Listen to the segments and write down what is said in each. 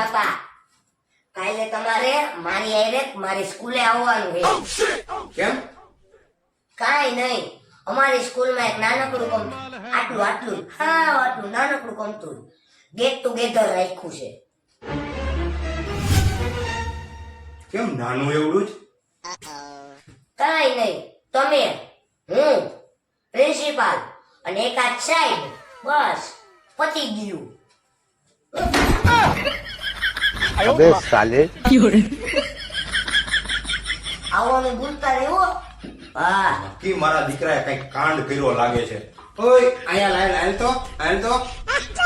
બાપા. કાલે તમારે મારી આયરે મારી સ્કૂલે આવવાનું છે. કેમ? કાઈ નહીં. અમારી સ્કૂલમાં એક નાનકડું કમ આટલું આટલું. હા આટલું નાનકડું કમતું. ગેટ ટુગેધર રાખ્યું છે. કેમ નાનું એવડું જ? કાઈ નહીં. તમે હું પ્રિન્સિપાલ અને એકાદ સાહેબ. બસ પતી ગયું. અબે સાલે આવવાનું ભૂલતા રહેવો હા કી મારા દીકરાએ કંઈક કાંડ કર્યો લાગે છે ઓય આયા લાઈન હાલ તો હાલ તો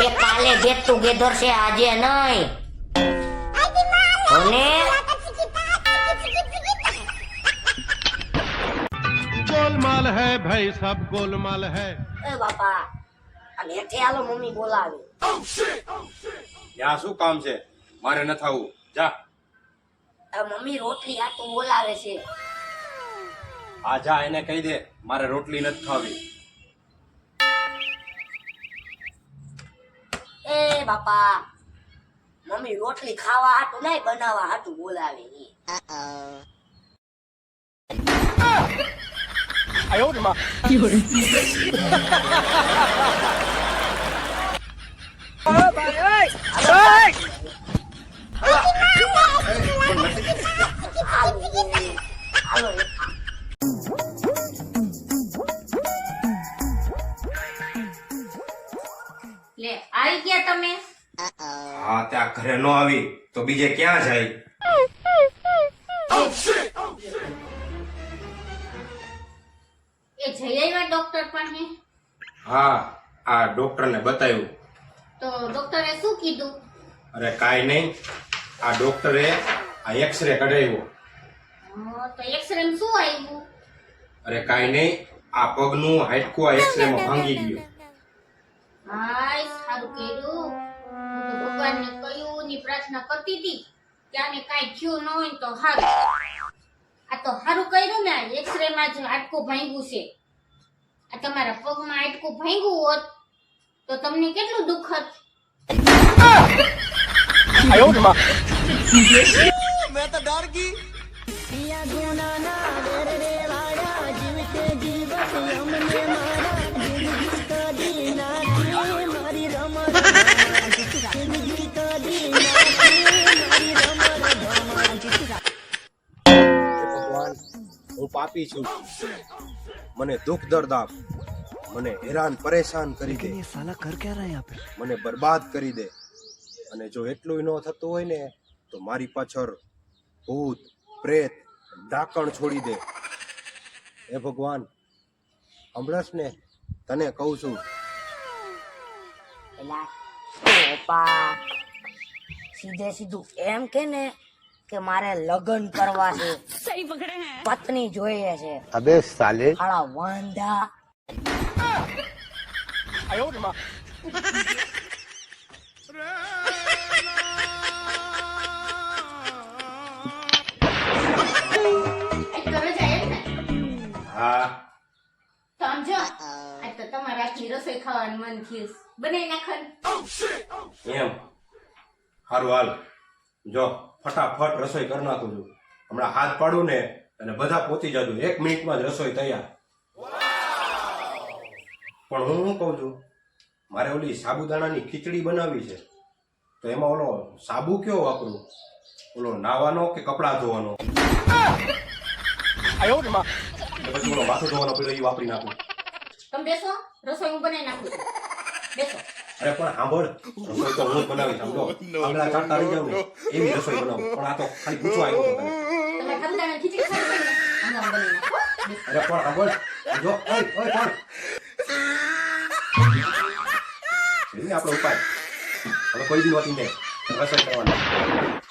એ કાલે ગેટ ટુગેધર છે આજે નહીં ગોલમાલ હે ભાઈ સબ ગોલમાલ હે એ બાપા અને એઠે આલો મમ્મી બોલાવે ત્યાં શું કામ છે મારે ન થવું. જા. મમ્મી રોટલી આટું બોલાવે છે. આ જા એને કહી દે મારે રોટલી નથી ખાવી. એ બાપા મમ્મી રોટલી ખાવા હાટું નહીં બનાવવા હાટું બોલાવે ઈ. હાલો લે આવી ગયા તમે? હા ત્યાં ઘરે ન આવી તો બીજે ક્યાં જાય? એ જઈ આવ્યા ડોક્ટર પાસે? હા આ ડોક્ટરને બતાવ્યું. તો ડોક્ટરે શું કીધું? અરે કાંઈ નહીં આ ડોક્ટરે આ એક્સરે કઢાવ્યો. તો એક્સરે માં શું આવ્યું અરે કાઈ નહીં આ પગનું હાડકું આ એક્સરે માં ભાંગી ગયું. હાય સારું કર્યું. તો ભગવાનને કહ્યું ની પ્રાર્થના કરતી હતી કે આને કાંઈ થયું ન હોય તો સારું આ તો સારું કર્યું ને એક્સરે માં જ હાડકું ભાંગ્યું છે. આ તમારા પગમાં હાડકું ભાંગ્યું હોત તો તમને કેટલું દુઃખત હે ભગવાન હું પાપી છું. મને દુઃખ દર્દ આપ મને હેરાન પરેશાન કરી દે. સાલા કર ક્યાં રહ્યા આપે? મને બરબાદ કરી દે. અને જો એટલું ન થતું હોય ને તો મારી પાછળ ભૂત પ્રેત ઢાંકણ છોડી દે. હે ભગવાન હમણાં ને તને કહું છું. ઓપા સીધે સીધું એમ કે ને કે મારે લગ્ન કરવા છે. પત્ની જોઈએ છે. અબે સાલે. હાલા વાંધા. આયો તમારા હાથની રસોઈ ખાવાનું મન થયું. બનાવી નાખો એમ. સારું હાલ. જો ફટાફટ રસોઈ કરી નાખું છું. હમણાં હાથ પાડું ને અને બધા પોતી જાજો. એક મિનિટમાં જ રસોઈ તૈયાર. પણ હું શું કહું છું? મારે ઓલી સાબુદાણાની ખીચડી બનાવી છે. તો એમાં ઓલો સાબુ કયો વાપરું? ઓલો નાવાનો કે કપડાં ધોવાનો? પછી ઓલો માથું ધોવાનો પેલો એ વાપરી નાખું. તમે બેસો રસોઈ હું બનાવી નાખું બેસો. અરે પણ સાંભળ. રસોઈ તો હું જ બનાવીશ સમજો? આંગળા ચાટતા રહી જાવ એવી રસોઈ બનાવું. પણ આ તો ખાલી પૂછવા આવ્યો હતો તમે ખાતાને ખીચડી ખાઈ ને બનાવી નાખો. અરે પણ સાંભળ. જો ઓય ઓય પણ. આપણો ઉપાય? હવે કોઈ દિવસ નહીં રસોઈ કરવાની.